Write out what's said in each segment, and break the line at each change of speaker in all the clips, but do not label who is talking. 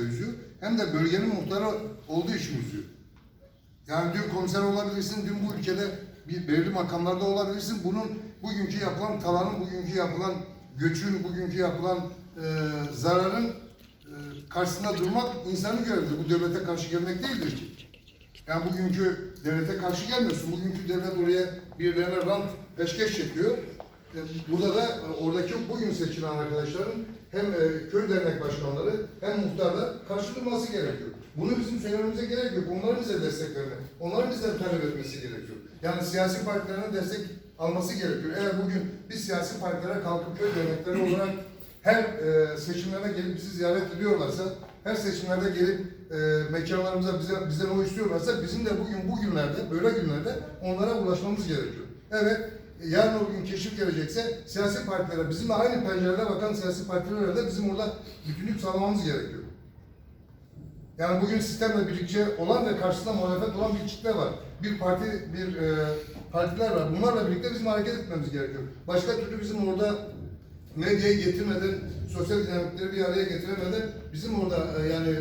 üzüyor. Hem de bölgenin muhtarı olduğu için üzüyor. Yani dün komiser olabilirsin, dün bu ülkede bir belirli makamlarda olabilirsin. Bunun bugünkü yapılan talanın, bugünkü yapılan göçün, bugünkü yapılan e, zararın e, karşısında durmak insanın görevidir. Bu devlete karşı gelmek değildir ki. Yani bugünkü devlete karşı gelmiyorsun. Bugünkü devlet oraya birilerine rant peşkeş çekiyor. E, Burada da e, oradaki bugün seçilen arkadaşların hem e, köy dernek başkanları hem muhtarlar karşı durması gerekiyor. Bunu bizim söylememize gerek yok. Onların bize destek verme, onların bizden talep etmesi gerekiyor. Yani siyasi partilerin destek alması gerekiyor. Eğer bugün biz siyasi partilere kalkıp köy dernekleri olarak her e, seçimlere gelip bizi ziyaret ediyorlarsa, her seçimlerde gelip e, mekanlarımıza bize bizden oy istiyorlarsa bizim de bugün bu günlerde, böyle günlerde onlara ulaşmamız gerekiyor. Evet, yarın o gün keşif gelecekse siyasi partilere, bizimle aynı pencerede bakan siyasi partilere de bizim orada bütünlük sağlamamız gerekiyor. Yani bugün sistemle birlikte olan ve karşısında muhalefet olan bir kitle var. Bir parti, bir e, partiler var. Bunlarla birlikte bizim hareket etmemiz gerekiyor. Başka türlü bizim orada medyayı getirmeden, sosyal dinamikleri bir araya getiremeden bizim orada e, yani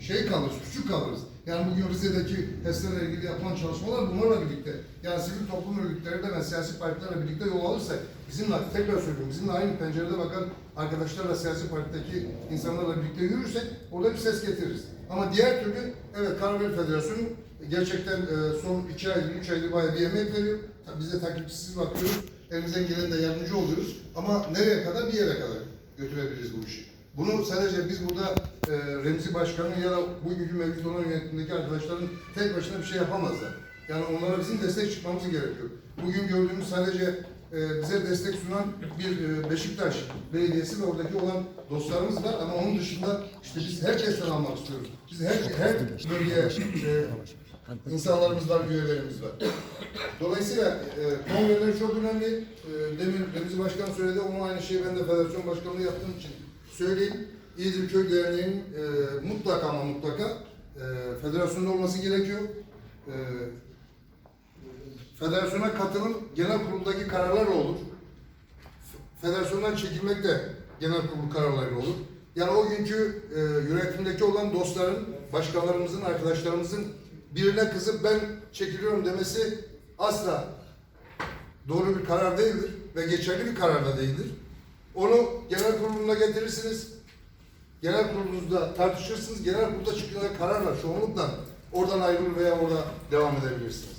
şey kalırız, küçük kalırız. Yani bugün Rize'deki HES'lerle ilgili yapılan çalışmalar bunlarla birlikte. Yani sivil toplum örgütleriyle ve siyasi partilerle birlikte yol alırsak, bizimle, tekrar söylüyorum, bizimle aynı pencerede bakan arkadaşlarla, siyasi partideki insanlarla birlikte yürürsek orada bir ses getiririz. Ama diğer türlü, evet Karaveli Federasyonu gerçekten e, son iki aydır, üç aydır bayağı bir emek veriyor. Tabii Biz de takipçisiz bakıyoruz. Elimizden gelen de yardımcı oluyoruz. Ama nereye kadar? Bir yere kadar götürebiliriz bu işi. Bunu sadece biz burada e, Remzi Başkan'ın ya da bugünkü mevcut olan yönetimdeki arkadaşların tek başına bir şey yapamazlar. Yani onlara bizim destek çıkmamız gerekiyor. Bugün gördüğümüz sadece e, bize destek sunan bir e, Beşiktaş Belediyesi ve oradaki olan dostlarımız var ama onun dışında işte biz herkesten almak istiyoruz. Biz her, her bölgeye e, insanlarımız var, üyelerimiz var. Dolayısıyla e, kongreler çok önemli. E, demin Remzi Başkan söyledi, onun aynı şeyi ben de federasyon başkanlığı yaptığım için söyleyeyim. İzmir Köy Derneği'nin e, mutlaka ama mutlaka e, federasyonda olması gerekiyor. E, federasyona katılım genel kuruldaki kararlar olur. Federasyondan çekilmek de genel kurul kararları olur. Yani o günkü e, yönetimdeki olan dostların, başkanlarımızın, arkadaşlarımızın birine kızıp ben çekiliyorum demesi asla doğru bir karar değildir ve geçerli bir karar da değildir. Onu genel kuruluna getirirsiniz. Genel kurulunuzda tartışırsınız. Genel kurulda çıkacak kararla çoğunlukla oradan ayrılır veya orada devam edebilirsiniz.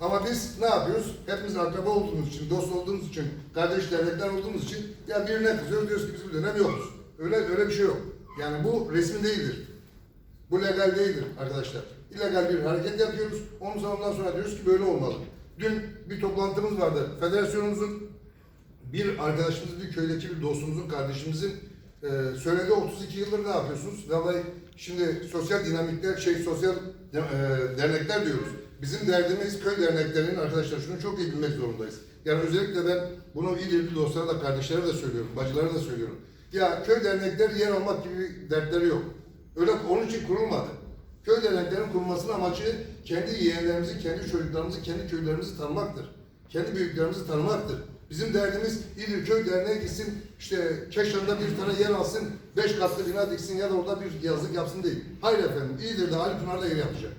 Ama biz ne yapıyoruz? Hepimiz akraba olduğumuz için, dost olduğumuz için, kardeş dernekler olduğumuz için ya birine kızıyoruz diyoruz ki biz bu dönem yokuz. Öyle öyle bir şey yok. Yani bu resmi değildir. Bu legal değildir arkadaşlar. İllegal bir hareket yapıyoruz. Onun ondan sonra diyoruz ki böyle olmalı. Dün bir toplantımız vardı. Federasyonumuzun bir arkadaşımız, bir köydeki bir dostumuzun, kardeşimizin e, söylediği 32 yıldır ne yapıyorsunuz? Vallahi şimdi sosyal dinamikler, şey sosyal e, dernekler diyoruz. Bizim derdimiz köy derneklerinin arkadaşlar şunu çok iyi bilmek zorundayız. Yani özellikle ben bunu İdil'li dostlara da, kardeşlere de söylüyorum, bacılara da söylüyorum. Ya köy dernekleri yer almak gibi dertleri yok. Öyle onun için kurulmadı. Köy derneklerinin kurulmasının amacı kendi yeğenlerimizi, kendi çocuklarımızı, kendi köylerimizi tanımaktır. Kendi büyüklerimizi tanımaktır. Bizim derdimiz İdil Köy Derneği gitsin, işte Keşan'da bir tane yer alsın, beş katlı bina diksin ya da orada bir yazlık yapsın değil. Hayır efendim, İdil'de Ali Pınar'da yer yapacak.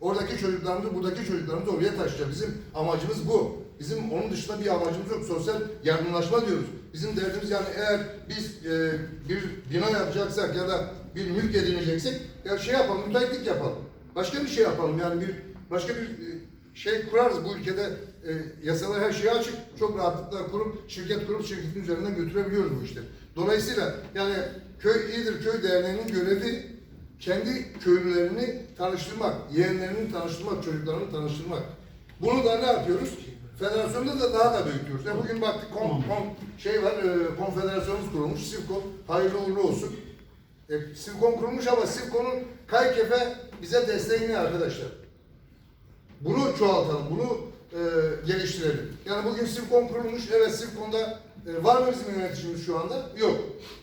Oradaki çocuklarımızı, buradaki çocuklarımızı oraya taşıyacağız. Bizim amacımız bu. Bizim onun dışında bir amacımız yok. Sosyal yardımlaşma diyoruz. Bizim derdimiz yani eğer biz e, bir bina yapacaksak ya da bir mülk edineceksek ya şey yapalım, müteahhitlik yapalım. Başka bir şey yapalım yani bir başka bir e, şey kurarız bu ülkede e, yasalar her şeye açık. Çok rahatlıkla kurup şirket kurup şirketin üzerinden götürebiliyoruz bu işleri. Dolayısıyla yani köy iyidir köy derneğinin görevi kendi köylülerini tanıştırmak, yeğenlerini tanıştırmak, çocuklarını tanıştırmak. Bunu da ne yapıyoruz? Federasyonda da daha da büyütüyoruz. Ya bugün baktık kon, kon, şey var, e, konfederasyonumuz kurulmuş, Sivkon, hayırlı uğurlu olsun. E, Sivkon kurulmuş ama Sivkon'un Kaykefe bize desteği ne arkadaşlar? Bunu çoğaltalım, bunu e, geliştirelim. Yani bugün Sivkon kurulmuş, evet Sivkon'da e, var mı bizim yöneticimiz şu anda? Yok.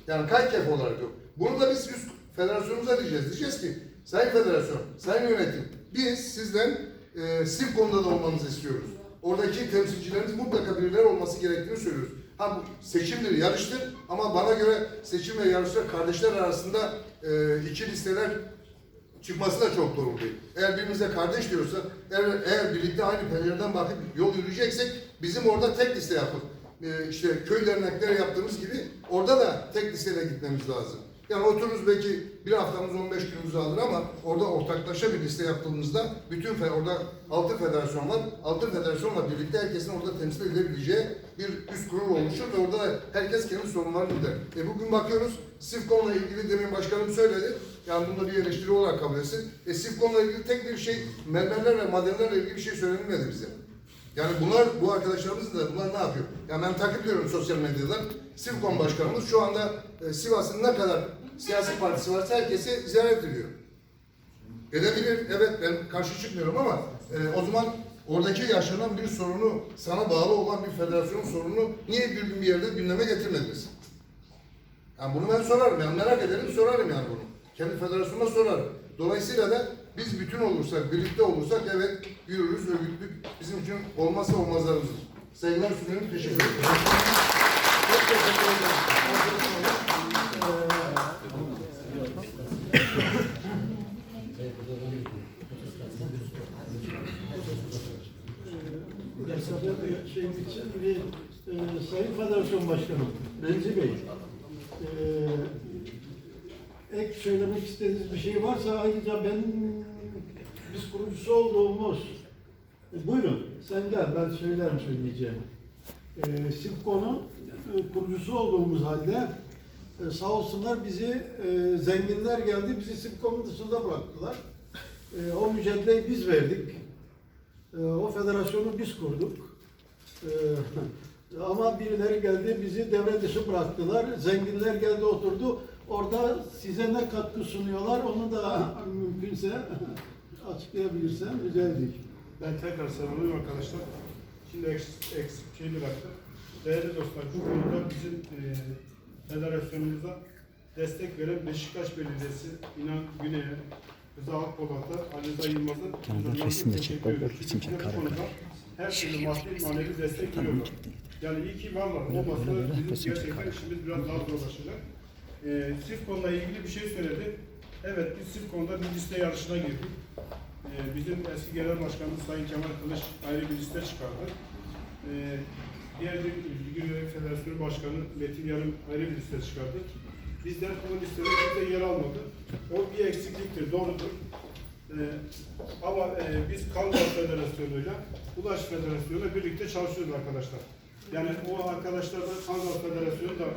Yani Kaykef olarak yok. Bunu da biz üst federasyonumuza diyeceğiz. Diyeceğiz ki, Sayın Federasyon, Sayın Yönetim, biz sizden e, Sivkon'da da olmanızı istiyoruz. Oradaki temsilcilerimiz mutlaka birileri olması gerektiğini söylüyoruz. Ha bu seçimdir, yarıştır ama bana göre seçim ve yarışta kardeşler arasında e, iki listeler çıkması da çok doğru değil. Eğer birbirimize kardeş diyorsa, eğer, eğer birlikte aynı pencereden bakıp yol yürüyeceksek bizim orada tek liste yapıp e, işte köy dernekleri yaptığımız gibi orada da tek listeyle gitmemiz lazım. Yani otururuz belki bir haftamız 15 günümüzü alır ama orada ortaklaşa bir liste yaptığımızda bütün orada altı federasyon var. Altı federasyonla birlikte herkesin orada temsil edebileceği bir üst kurul oluşur ve orada da herkes kendi sorunlarını der. E bugün bakıyoruz Sifkon'la ilgili demin başkanım söyledi. Yani bunda bir eleştiri olarak kabul etsin. E Sifkon'la ilgili tek bir şey mermerler ve madenlerle ilgili bir şey söylenmedi bize. Yani bunlar, bu arkadaşlarımız da bunlar ne yapıyor? Yani ben takip ediyorum sosyal medyadan. Sivkon Başkanımız şu anda e, Sivas'ın ne kadar siyasi partisi varsa herkesi ziyaret ediyor. Edebilir, evet ben karşı çıkmıyorum ama e, o zaman oradaki yaşanan bir sorunu, sana bağlı olan bir federasyonun sorununu niye bir gün bir yerde gündeme getirmediniz? Yani bunu ben sorarım, yani merak ederim sorarım yani bunu. Kendi federasyonuna sorarım. Dolayısıyla da biz bütün olursak, birlikte olursak evet yürürüz, örgütlük bizim için olmazsa olmazlarımızdır. Saygılar sunuyorum, teşekkür ederim. Çok teşekkür ederim.
Yasaları şey için bir e, Sayın Federasyon Başkanım, Remzi Bey, e, ek söylemek istediğiniz bir şey varsa ayrıca ben biz kurucusu olduğumuz e, buyurun sen gel ben söylerim söyleyeceğim. E, Sipko'nun e, kurucusu olduğumuz halde e, sağ olsunlar bizi e, zenginler geldi bizi Sipko'nun dışında bıraktılar. E, o mücadeleyi biz verdik. Ee, O federasyonu biz kurduk. Ee, Ama birileri geldi bizi devre dışı bıraktılar. Zenginler geldi oturdu. Orada size ne katkı sunuyorlar onu da mümkünse açıklayabilirsen rica edeyim.
Ben tekrar selamlıyorum arkadaşlar. Şimdi eksik, eksik şeyi bıraktım. Değerli dostlar, bu konuda bizim e, federasyonumuza destek veren Beşiktaş Belediyesi, İnan Güney'e, Rıza Akpolat'a, Ali Rıza Yılmaz'a
Kenardan
huzurlarına
resim de çek, bak, için çek.
Her türlü maddi manevi destek veriyorlar. Yani iyi ki varlar. Olmasa bizim gerçekten işimiz biraz daha zorlaşacak. E, Sifkon'la ilgili bir şey söyledi. Evet, biz Sifkon'da bir liste yarışına girdik. Ee, bizim eski genel başkanımız Sayın Kemal Kılıç ayrı bir liste çıkardı. Ee, diğer bir Bilgi Federasyonu Başkanı Metin Yarım ayrı bir liste çıkardı. Bizler o listede kimse yer almadı. O bir eksikliktir, doğrudur. Ee, ama e, biz Kangal Federasyonu'yla Ulaş Federasyonu'yla birlikte çalışıyoruz arkadaşlar. Yani o arkadaşlar da Kangal Federasyonu da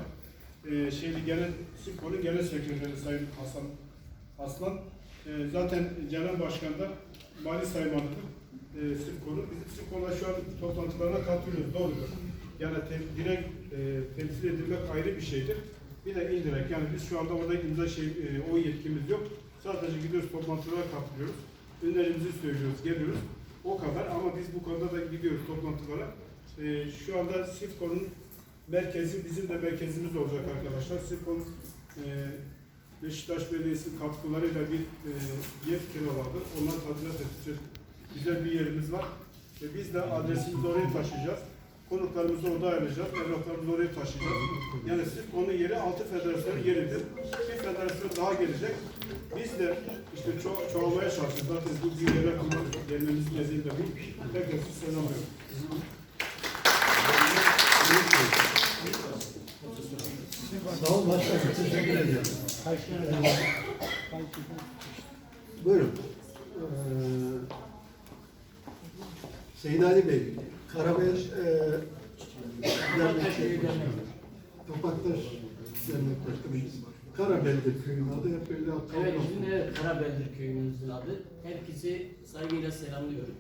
e, şeyli genel, SİPKO'nun genel sekreteri Sayın Hasan Aslan. E, zaten Genel Başkan da Mali Saymanı'dır. E, SİPKO'nun. Bizim SİPKO'la şu an toplantılarına katılıyoruz. Doğrudur. Yani te- direkt e, temsil edilmek ayrı bir şeydir. Bir de indirekt. Yani biz şu anda orada imza şey, e, o yetkimiz yok. Sadece gidiyoruz toplantılara katılıyoruz. Önlerimizi söylüyoruz, geliyoruz. O kadar ama biz bu konuda da gidiyoruz toplantılara. E, şu anda SİFKO'nun merkezi bizim de merkezimiz olacak arkadaşlar. SİFKO'nun e, Beşiktaş Belediyesi katkılarıyla bir e, yer kiraladı. Onlar tadilat edecek güzel bir yerimiz var. Ve biz de adresimizi oraya taşıyacağız. Konuklarımızı orada ayarlayacağız. Evlatlarımızı oraya taşıyacağız. Yani sırf onun yeri altı federasyonun yeridir. Bir federasyon daha gelecek. Biz de işte ço çoğalmaya çalışıyoruz. Zaten bu bir yere kurmak gelmemizin nedeni de bu. Herkese selamlıyorum.
Sağ ol başkanım. Teşekkür ederim. Buyurun. Ee, Seyit Ali Bey, Karabel e, Dernek Topaktaş Dernek Başkanımız. Karabel'dir köyün adı. Hep böyle
Evet, bizim de Karabeldir köyümüzün adı. Herkesi saygıyla selamlıyorum.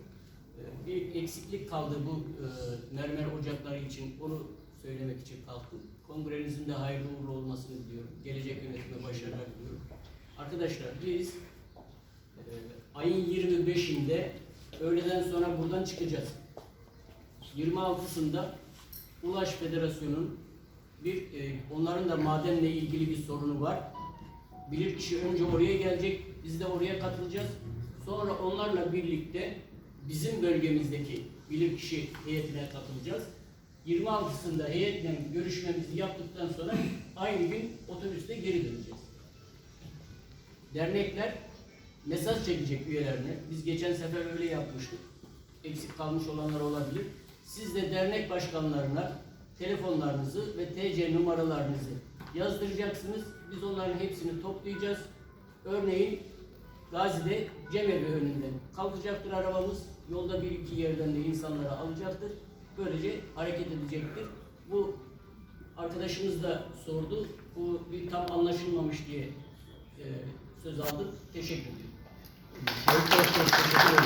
Ee, Bir eksiklik kaldı bu e, mermer ocakları için. Onu söylemek için kalktım. Kongrenizin de hayırlı uğurlu olmasını diliyorum. Gelecek yönetime başarılar diliyorum. Arkadaşlar biz e, ayın 25'inde öğleden sonra buradan çıkacağız. 26'sında Ulaş Federasyonu'nun bir e, onların da madenle ilgili bir sorunu var. Bilir kişi önce oraya gelecek, biz de oraya katılacağız. Sonra onlarla birlikte bizim bölgemizdeki bilirkişi heyetine katılacağız. 26'sında heyetle görüşmemizi yaptıktan sonra aynı gün otobüste geri döneceğiz. Dernekler mesaj çekecek üyelerine. Biz geçen sefer öyle yapmıştık. Eksik kalmış olanlar olabilir. Siz de dernek başkanlarına telefonlarınızı ve TC numaralarınızı yazdıracaksınız. Biz onların hepsini toplayacağız. Örneğin Gazi'de Cemevi önünde kalkacaktır arabamız. Yolda bir iki yerden de insanları alacaktır. Böylece hareket edecektir. Bu arkadaşımız da sordu. Bu bir tam anlaşılmamış diye e, söz aldık. Teşekkür ederim.
Sayın Başkan teşekkür ederim.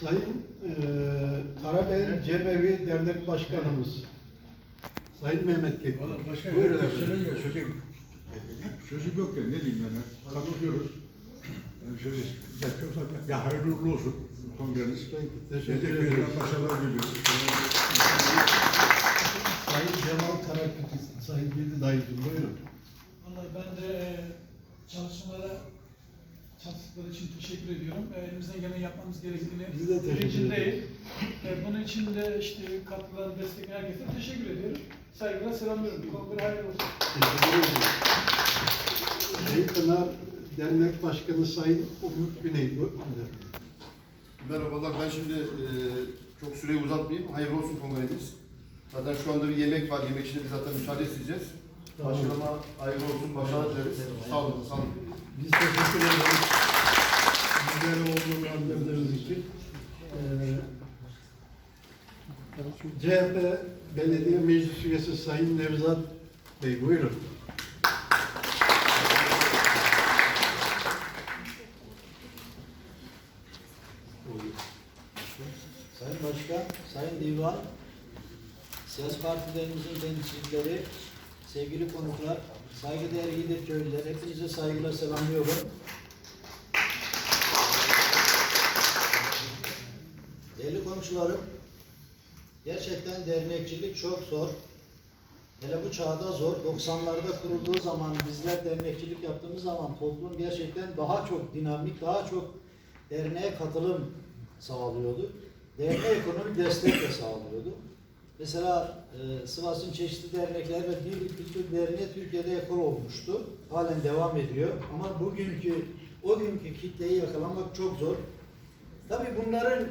Sayın eee Karabey'in Cemevi Dernek Başkanımız. Sayın Mehmet Kek.
Valla başka
Buyurun
bir
efendim.
sözüm. Sözüm yok ya, ne diyeyim ben? Katılıyoruz. Yani şöyle yapıyorsak ya hayırlı olsun kongreniz.
Teşekkür
Gelecek
ederim.
başarılar diliyoruz.
Sayın Cemal Karakütü, Sayın Bildi Dayıcım buyurun.
Vallahi ben de e, çalışmalara çalıştıkları için teşekkür ediyorum. E, Elimizden gelen yapmamız gerektiğini
Biz de teşekkür
bilincindeyim. E, Bunun için de işte katkıları, destek herkese teşekkür ediyorum. Saygıyla selamlıyorum. Kongre hayırlı olsun.
Teşekkür ederim. Sayın Pınar Dernek Başkanı Sayın Umut Güney.
Merhabalar, ben şimdi e, çok süreyi uzatmayayım. Hayırlı olsun kongreniz. Zaten şu anda bir yemek var, yemek için biz zaten müsaade isteyeceğiz. Başkanıma hayırlı olsun, başarılar dileriz. Sağ olun, sağ olun.
Biz teşekkür ederiz. Bizleri olduğunu anladığınız için. Ee, CHP Belediye Meclis Üyesi Sayın Nevzat Bey buyurun.
Sayın Başkan, Divan, siyasi partilerimizin temsilcileri, sevgili konuklar, saygıdeğer İyidir köylüler, hepinize saygıyla selamlıyorum. Değerli komşularım, gerçekten dernekçilik çok zor. Hele bu çağda zor. 90'larda kurulduğu zaman bizler dernekçilik yaptığımız zaman toplum gerçekten daha çok dinamik, daha çok derneğe katılım sağlıyordu. Derneğe ekonomik destek de sağlıyordu. Mesela e, Sivas'ın çeşitli dernekler ve Birlik Kültür Derneği Türkiye'de ekol olmuştu. Halen devam ediyor. Ama bugünkü, o günkü kitleyi yakalamak çok zor. Tabii bunların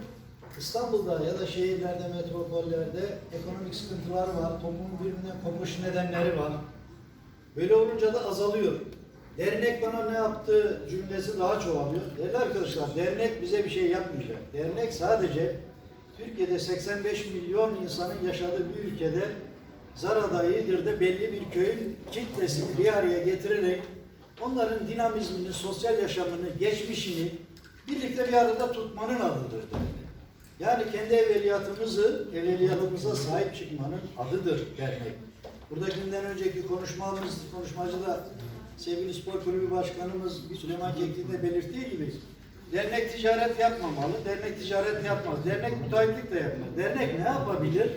İstanbul'da ya da şehirlerde, metropollerde ekonomik sıkıntılar var. Toplumun birbirinden kopuş nedenleri var. Böyle olunca da azalıyor. Dernek bana ne yaptı cümlesi daha çoğalıyor. Değerli arkadaşlar, dernek bize bir şey yapmayacak. Dernek sadece Türkiye'de 85 milyon insanın yaşadığı bir ülkede Zara'da, Iğdır'da belli bir köyün kitlesini bir araya getirerek onların dinamizmini, sosyal yaşamını, geçmişini birlikte bir arada tutmanın adıdır. Yani kendi evveliyatımızı, evveliyatımıza sahip çıkmanın adıdır dernek. Buradakinden önceki konuşmamız, konuşmacı da sevgili spor kulübü başkanımız Süleyman Kekli'nin de belirttiği gibi dernek ticaret yapmamalı, dernek ticaret yapmaz, dernek müteahhitlik de yapmaz. Dernek ne yapabilir?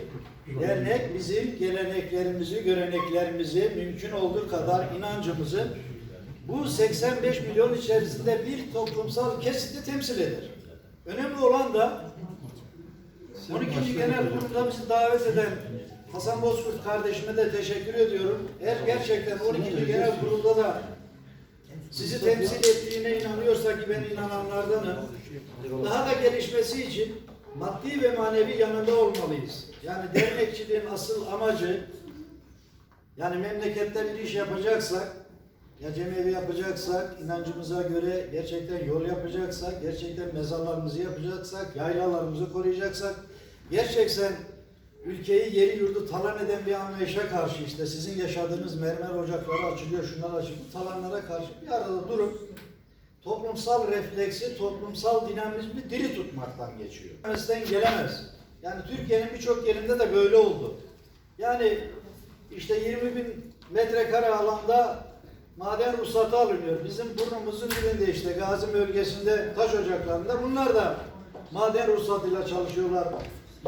Dernek bizim geleneklerimizi, göreneklerimizi, mümkün olduğu kadar inancımızı bu 85 milyon içerisinde bir toplumsal kesiti temsil eder. Önemli olan da 12. Genel Kurul'da bizi davet eden Hasan Bozkurt kardeşime de teşekkür ediyorum. Eğer gerçekten 12. Genel Kurul'da da sizi temsil ettiğine inanıyorsa ki ben inananlardanım. Daha da gelişmesi için maddi ve manevi yanında olmalıyız. Yani dernekçiliğin asıl amacı yani memlekette bir iş yapacaksak ya cemevi yapacaksak, inancımıza göre gerçekten yol yapacaksak, gerçekten mezarlarımızı yapacaksak, yaylalarımızı koruyacaksak, gerçekten ülkeyi, yeri yurdu talan eden bir anlayışa karşı işte sizin yaşadığınız mermer ocakları açılıyor, şunlar açılıyor, talanlara karşı bir arada durup toplumsal refleksi, toplumsal dinamizmi diri tutmaktan geçiyor. Görmezden gelemez. Yani Türkiye'nin birçok yerinde de böyle oldu. Yani işte 20 bin metrekare alanda maden ruhsatı alınıyor. Bizim burnumuzun dibinde işte Gazi bölgesinde taş ocaklarında bunlar da maden ruhsatıyla çalışıyorlar.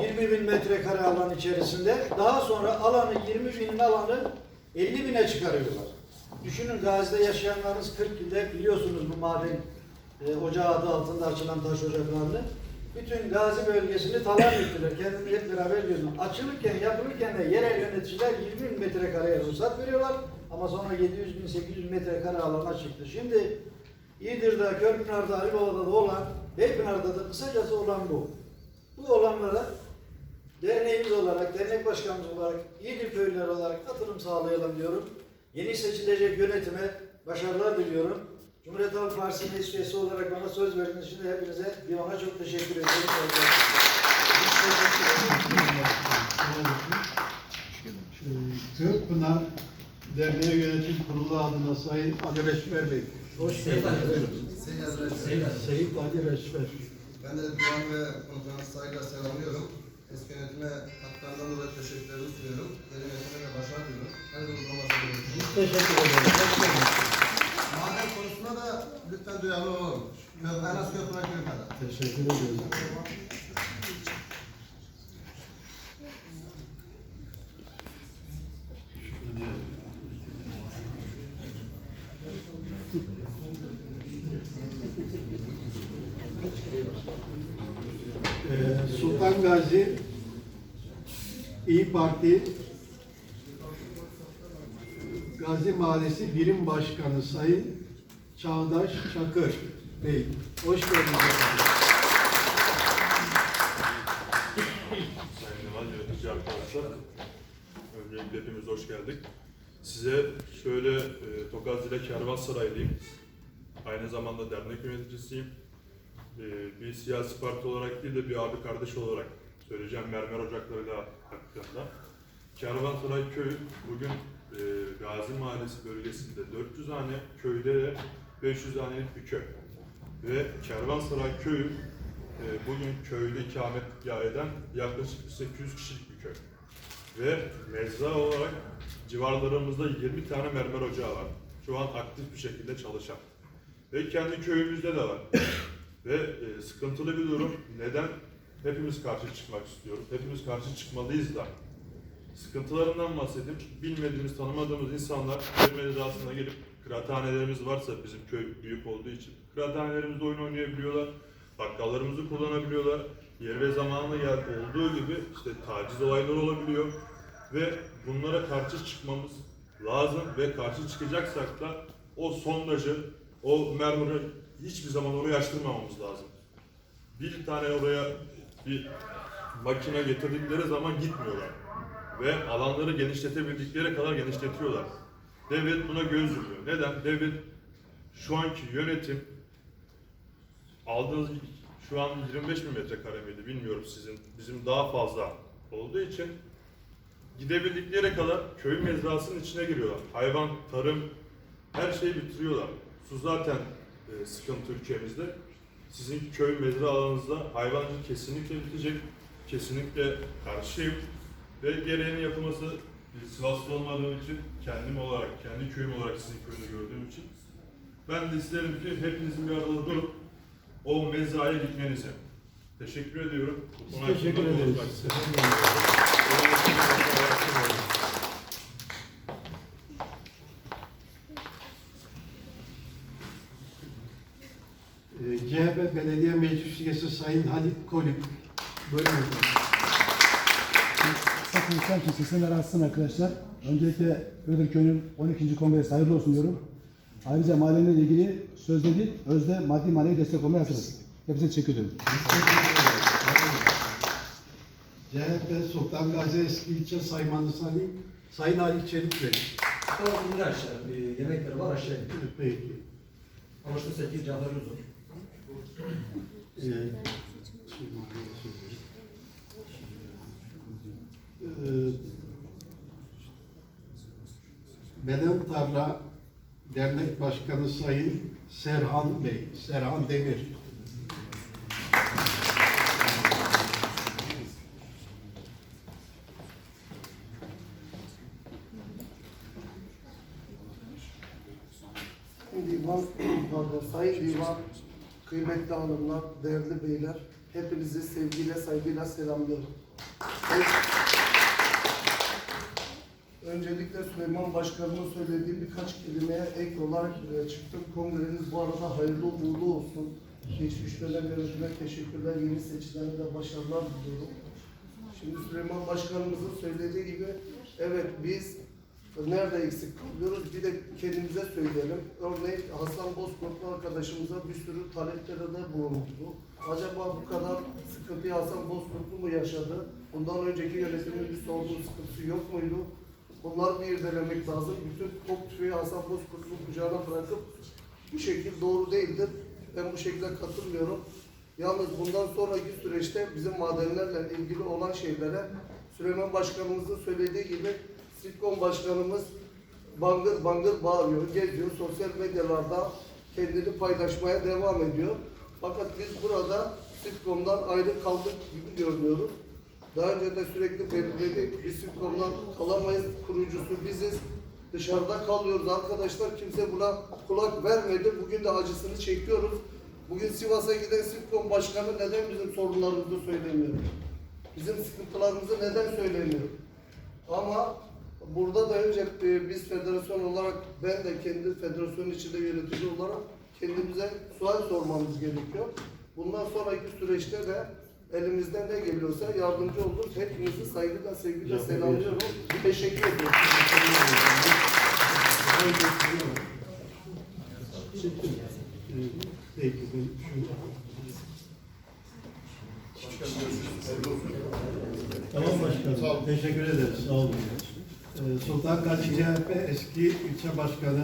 20 bin metrekare alan içerisinde. Daha sonra alanı 20 binin alanı 50 bine çıkarıyorlar. Düşünün Gazi'de yaşayanlarınız 40 yılda biliyorsunuz bu maden e, ocağı adı altında açılan taş ocaklarını. bütün Gazi bölgesini talan ettiler. Kendimi hep beraber gördüm. Açılırken, yapılırken de yerel yöneticiler 20 bin metrekareye ruhsat veriyorlar. Ama sonra 700 bin, 800 metrekare alana çıktı. Şimdi İğdir'de, Körpınar'da, Ayvalık'ta da olan, Beypınar'da da kısacası olan bu. Bu olanlara derneğimiz olarak, dernek başkanımız olarak, İğdir köylüleri olarak katılım sağlayalım diyorum. Yeni seçilecek yönetime başarılar diliyorum. Cumhuriyet Halk Partisi'nin üyesi olarak bana söz verdiğiniz için de hepinize bir ona çok teşekkür ediyorum.
Kırkpınar Derneği Yönetim Kurulu adına Sayın Ali Reşver Bey. Hoş geldiniz. Seyit Ali Reşver.
Ben de Divan ve konferans saygıyla selamlıyorum. Eski yönetime katkılarından dolayı teşekkürlerimi sunuyorum. Yeni yönetime de başarı diliyorum. Hayırlı uygulaması diliyorum.
Biz teşekkür geldiniz.
Maden konusunda da lütfen duyarlı olalım. En az köprüne kadar.
Teşekkür ediyoruz. Sultan Gazi İyi Parti Gazi Mahallesi Birim Başkanı Sayın Çağdaş Çakır Bey. Hoş geldiniz.
Sayın Yönetici arkadaşlar, öncelikle hepimiz hoş geldik. Size şöyle e, Tokazile Kervansaraylıyım. Aynı zamanda dernek yöneticisiyim. E, bir siyasi parti olarak değil de bir abi kardeş olarak söyleyeceğim mermer ocaklarıyla hakkında. Kervansaray köyü bugün e, Gazi Mahallesi bölgesinde 400 hane, köyde de 500 hanelik bir köy. Ve Kervansaray köyü e, bugün köyde ikametgah eden yaklaşık 800 kişilik bir köy. Ve mezra olarak civarlarımızda 20 tane mermer ocağı var. Şu an aktif bir şekilde çalışan. Ve kendi köyümüzde de var. Ve e, sıkıntılı bir durum. Neden? Hepimiz karşı çıkmak istiyoruz. Hepimiz karşı çıkmalıyız da. Sıkıntılarından bahsedeyim. Bilmediğimiz, tanımadığımız insanlar köy mezrasına gelip kıraathanelerimiz varsa bizim köy büyük olduğu için kıraathanelerimizde oyun oynayabiliyorlar. Bakkallarımızı kullanabiliyorlar. Yer ve zamanla gel olduğu gibi işte taciz olayları olabiliyor. Ve bunlara karşı çıkmamız lazım ve karşı çıkacaksak da o sondajı, o mermeri hiçbir zaman oraya açtırmamamız lazım. Bir tane oraya bir makine getirdikleri zaman gitmiyorlar. Ve alanları genişletebildikleri kadar genişletiyorlar. Devlet buna göz yumuyor. Neden? Devlet şu anki yönetim aldığınız şu an 25 bin metrekare miydi bilmiyorum sizin. Bizim daha fazla olduğu için gidebildikleri kadar köy mezrasının içine giriyorlar. Hayvan, tarım, her şeyi bitiriyorlar. Su zaten e, sıkıntı ülkemizde. Sizin köy mezra alanınızda hayvancılık kesinlikle bitecek. Kesinlikle karşıyım. Ve gereğinin yapılması bir Sivaslı olmadığım için kendim olarak, kendi köyüm olarak sizin köyünü gördüğüm için ben de isterim ki hepinizin bir arada durup o mezraya gitmenizi. Teşekkür ediyorum.
Biz teşekkür ederiz.
konuşmak istedim.
Ee, CHP Belediye Üyesi Sayın Halit Kolik. Buyurun.
Sakın için sesini rahatsızım arkadaşlar. Öncelikle Iğdır Köyü'nün 12. kongresi hayırlı olsun diyorum. Ayrıca mahalleyle ilgili sözde değil, özde maddi manevi destek olmaya hazırız. Hepinize teşekkür ederim.
CHP Sultan Gazi Eski İlçe Saymanı Sayın, Sayın Ali Çelik Bey.
Tamam indir aşağı. Bir yemekleri var aşağı.
Peki.
8 Cafer Uzun.
Ee, Beden Tarla Dernek Başkanı Sayın Serhan Bey, Serhan Demir.
Divan, Sayın Divan, kıymetli hanımlar, değerli beyler, hepinizi sevgiyle, saygıyla selamlıyorum. Öncelikle Süleyman Başkanımın söylediği birkaç kelimeye ek olarak e, çıktım. Kongreniz bu arada hayırlı uğurlu olsun. Geçmiş dönem teşekkürler. Yeni seçilene de başarılar diliyorum. Şimdi Süleyman Başkanımızın söylediği gibi evet biz nerede eksik kalıyoruz bir de kendimize söyleyelim. Örneğin Hasan Bozkurtlu arkadaşımıza bir sürü taleplere de bulundu. Acaba bu kadar sıkıntıyı Hasan Bozkurtlu mu yaşadı? Bundan önceki yönetimin bir sorduğu sıkıntısı yok muydu? Bunlar bir irdelemek lazım. Bütün top tüfeği Hasan Bozkurtlu'nun kucağına bırakıp bu şekil doğru değildir. Ben bu şekilde katılmıyorum. Yalnız bundan sonraki süreçte bizim madenlerle ilgili olan şeylere Süleyman Başkanımızın söylediği gibi Sitcom Başkanımız bangır bangır bağırıyor, geziyor, sosyal medyalarda kendini paylaşmaya devam ediyor. Fakat biz burada Sitcom'dan ayrı kaldık gibi görünüyoruz. Daha önce de sürekli belirledik, biz Sitcom'dan kalamayız, kurucusu biziz. Dışarıda kalıyoruz arkadaşlar, kimse buna kulak vermedi. Bugün de acısını çekiyoruz. Bugün Sivas'a giden Sitcom Başkanı neden bizim sorunlarımızı söylemiyor? Bizim sıkıntılarımızı neden söylemiyor? Ama burada da önce e, biz federasyon olarak ben de kendi federasyonun içinde yönetici olarak kendimize sual sormamız gerekiyor. Bundan sonraki süreçte de elimizden ne geliyorsa yardımcı oluruz. Hepinizi saygıyla, sevgiyle selamlıyorum. Teşekkür ediyorum.
Tamam başkanım. Teşekkür ederiz. Sağ olun. Ee, Sultan Gazi CHP eski ilçe başkanı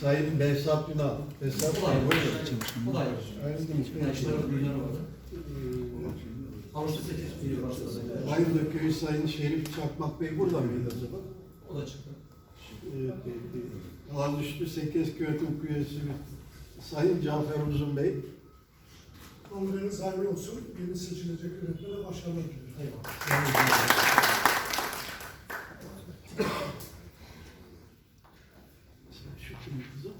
Sayın Behzat Ünal. Behzat.
Yaşları büyüler vardı. Havuçta 8 bir başladı.
Ayrıca köyü Sayın Şerif Çakmak Bey burada mıydı acaba?
O da çıktı.
Peki. Ağızüstü Sekez Köytüm Kuyusu Sayın Cafer Uzun Bey.
Kongreniz hayırlı olsun. Yeni seçilecek yönetmene başarılar diliyorum.
Eyvallah.
Şu kim kızım?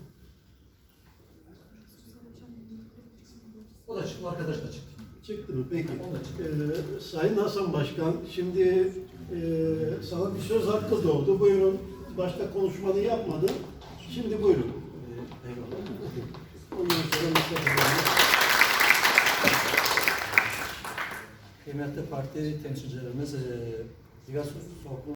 O da çıktı, arkadaş da çıktı.
Çıktı mı? Peki.
O da çıktı.
Ee, Sayın Hasan Başkan, şimdi e, sana bir söz hakkı doğdu. Buyurun. Başta konuşmanı yapmadın. Şimdi buyurun.
Eyvallah.
Ondan sonra Mustafa Bey.
Kıymetli parti temsilcilerimiz, e, Toplum